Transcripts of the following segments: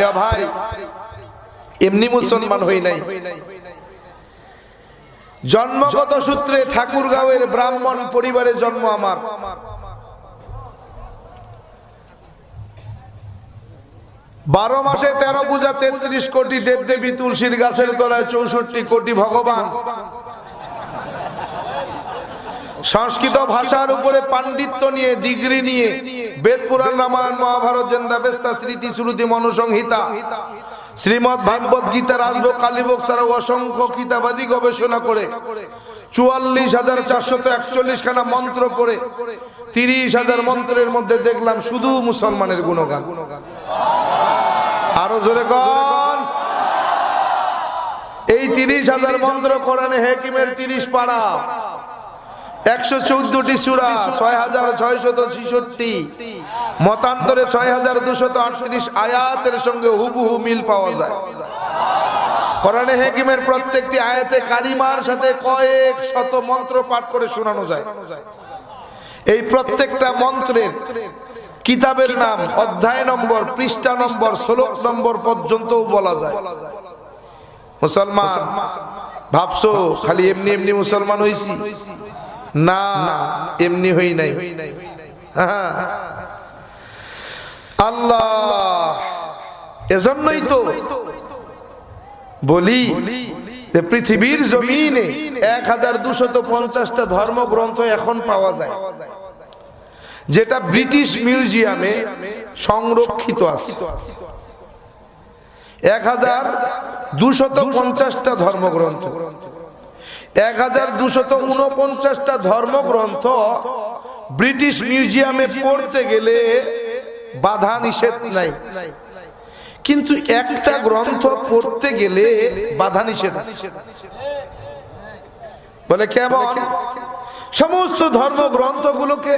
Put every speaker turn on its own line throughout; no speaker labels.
প্রিয় ভাই, এমনি মুসলমান হই নাই। জন্মগত সূত্রে ঠাকুরগাঁওয়ের ব্রাহ্মণ পরিবারে জন্ম আমার। বারো মাসে তেরো পূজা, তেত্রিশ কোটি দেবদেবী তুলসীর গাছের তলায় চৌষট্টি কোটি ভগবান। সংস্কৃত ভাষার উপরে পাণ্ডিত্য নিয়ে, ডিগ্রি নিয়ে বেদ পুরাণ রামায়ণ মহাভারত জেন্দাবেস্তা স্মৃতি শ্রুতি মনুসংহিতা। শ্রীমদ ভাগবত গীতা রাজভোগ কালীভোগ ছাড়াও অসংখ্য কিতাবাদি গবেষণা করে। চুয়াল্লিশ হাজার চারশত একচল্লিশ খানা মন্ত্র পড়ে। তিরিশ হাজার মন্ত্রের মধ্যে দেখলাম শুধু মুসলমানের গুণগান। আরও জোরে কন। এই তিরিশ হাজার মন্ত্র কোরআনে হেকিমের তিরিশ পাড়া। একশো চৌদ্দটি সুরা ছয় হাজার ছয়শত ছিষট্টি। মতান্তরে ছয় হাজার দুশত আটত্রিশ আয়াতের সঙ্গে হুবহু মিল পাওয়া যায়। কোরআনে হেকিমের প্রত্যেকটি আয়াতে কালিমার সাথে কয়েক শত মন্ত্র পাঠ করে শোনানো যায়। এই প্রত্যেকটা মন্ত্রের কিতাবের নাম অধ্যায় নম্বর পৃষ্ঠা নম্বর শ্লোক নম্বর পর্যন্ত বলা যায়। মুসলমান ভাবছ খালি এমনি এমনি মুসলমান হইছি? না, এমনি হই নাই। আল্লাহ, এজন্যই তো বলি যে পৃথিবীর জমিনে এক হাজার দুশত পঞ্চাশটা ধর্মগ্রন্থ এখন পাওয়া যায়। যেটা ব্রিটিশ মিউজিয়ামে সংরক্ষিত আছে। এক হাজার দুশত পঞ্চাশটা ধর্মগ্রন্থ। এক হাজার দুশত উনপঞ্চাশটা ধর্মগ্রন্থ ব্রিটিশ মিউজিয়ামে পড়তে গেলে বাধা নিষেধ নাই। কিন্তু একটা গ্রন্থ পড়তে গেলে বাধা নিষেধ বলে কেমন? সমস্ত ধর্ম গ্রন্থগুলোকে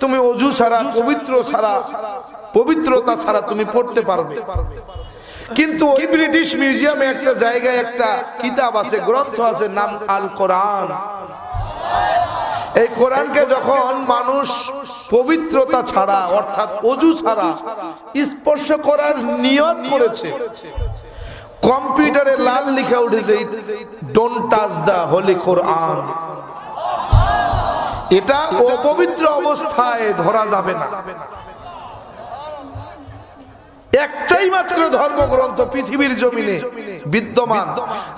তুমি অজু ছাড়া, পবিত্র ছাড়া, পবিত্রতা ছাড়া তুমি পড়তে পারবে। কিন্তু ওই ব্রিটিশ মিউজিয়ামে একটা জায়গায় একটা কিতাব আছে, গ্রন্থ আছে, নাম আল কোরআন। এই কোরআনকে যখন মানুষ পবিত্রতা ছাড়া, অর্থাৎ অজু ছাড়া, স্পর্শ করার নিয়ত করেছে, কম্পিউটারে লাল লিখে উঠেছে don't touch the holy Quran এটা অপবিত্র অবস্থায় ধরা যাবে না। একটাই মাত্র ধর্মগ্রন্থ পৃথিবীর জমিনে, বিদ্যমান।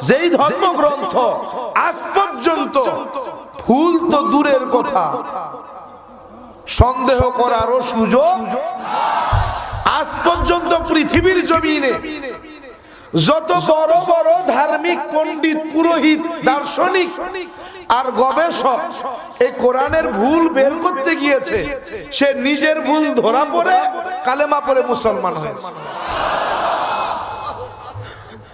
যেই ধর্মগ্রন্থ আজ পর্যন্ত ফুল তো দূরের কথা। সন্দেহ করারও সুযোগ। আজ পর্যন্ত পৃথিবীর জমিনে যত বড় বড় ধার্মিক পণ্ডিত, পুরোহিত, দার্শনিক আর গবেষক, এই কোরআনের ভুল বের করতে গিয়েছে। সে নিজের ভুল ধরা পড়ে কালেমা পড়ে মুসলমান হয়েছে।